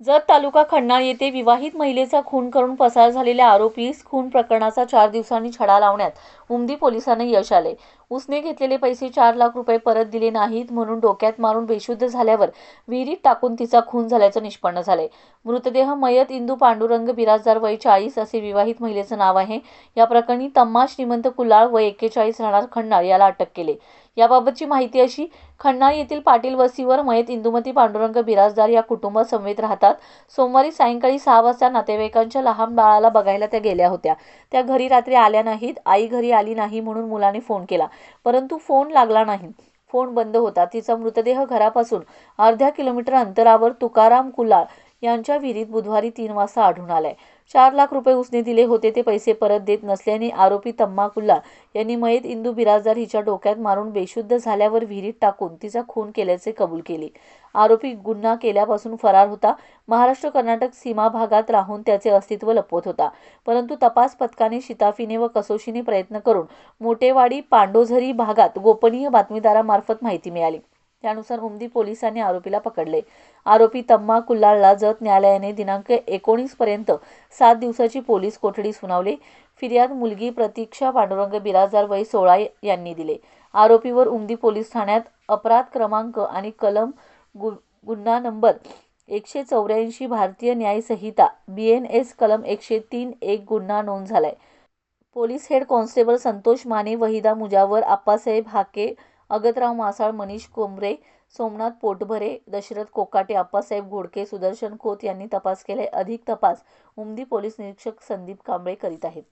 जत तालुका खंडाळ येथे विवाहित महिलेचा खून करून पसार झालेल्या आरोपीस खून प्रकरणाचा चार दिवसांनी छडा लावण्यात उमदी पोलिसांना यश आले. उसने घेतलेले पैसे चार लाख रुपये परत दिले नाहीत म्हणून डोक्यात मारून बेशुद्ध झाल्यावर विहिरीत टाकून तिचा खून झाल्याचं निष्पन्न झाले मृतदेह मयत इंदू पांडुरंग बिराजदार वय चाळीस असे विवाहित महिलेचं नाव आहे. या प्रकरणी तम्मा श्रीमंत कुलाळ वय एक्केचाळीस राहणार खंडाळ याला अटक केले. याबाबतची माहिती अशी खंडाळ येथील पाटील वस्तीवर मयत इंदुमती पांडुरंग बिराजदार या कुटुंबासमवेत राहतात. सोमवारी सायंकाळी सहा वाजता नातेवाईकांच्या लहान बाळाला बघायला त्या गेल्या होत्या. त्या घरी रात्री आल्या नाहीत. आई घरी आली नाही म्हणून मुलाने फोन केला. परंतु फोन लागला नाही. फोन बंद होता. तिचा मृतदेह घरापासून अर्ध्या किलोमीटर अंतरावर तुकाराम कुलाळ यांच्या विहिरीत बुधवारी तीन वाजता आढळून आलाय. चार लाख रुपये उसने दिले होते ते पैसे परत देत नसल्याने आरोपी तम्माकुल्ला यांनी मयत इंदू बिराजदार हिच्या डोक्यात मारून बेशुद्ध झाल्यावर विहिरीत टाकून तिचा खून केल्याचे कबूल केले. आरोपी गुन्हा केल्यापासून फरार होता. महाराष्ट्र कर्नाटक सीमा भागात राहून त्याचे अस्तित्व लपवत होता. परंतु तपास पथकाने शिताफीने व कसोशीने प्रयत्न करून मोटेवाडी पांडोझरी भागात गोपनीय बातमीदारामार्फत माहिती मिळाली. त्यानुसार उमदी पोलिसांनी आरोपीला पकडले. आरोपी तम्मा कुल्लाळला जत न्यायालयाने दिनांक एकोणीस पर्यंत सात दिवसाची पोलीस कोठडी सुनावली. फिर्याद मुलगी प्रतीक्षा पांडुरंग बिराजदार वय सोळा यांनी दिले. आरोपीवर उमदी पोलीस ठाण्यात अपराध क्रमांक आणि कलम गु गुन्हा नंबर एकशे चौऱ्याऐंशी भारतीय न्यायसंहिता बी एन एस कलम एकशे तीन एक गुन्हा नोंद झालाय. Police head constable Santosh Mane Waheeda Mujawar Appasaheb Hake Agatrao Masal Manish Kombre Somnath Potbhare Dashrath Kokate Appasaheb Ghodke Sudarshan Khot यांनी तपास केलाय. अधिक तपास उमदी पोलीस निरीक्षक संदीप कांबळे करीत आहेत.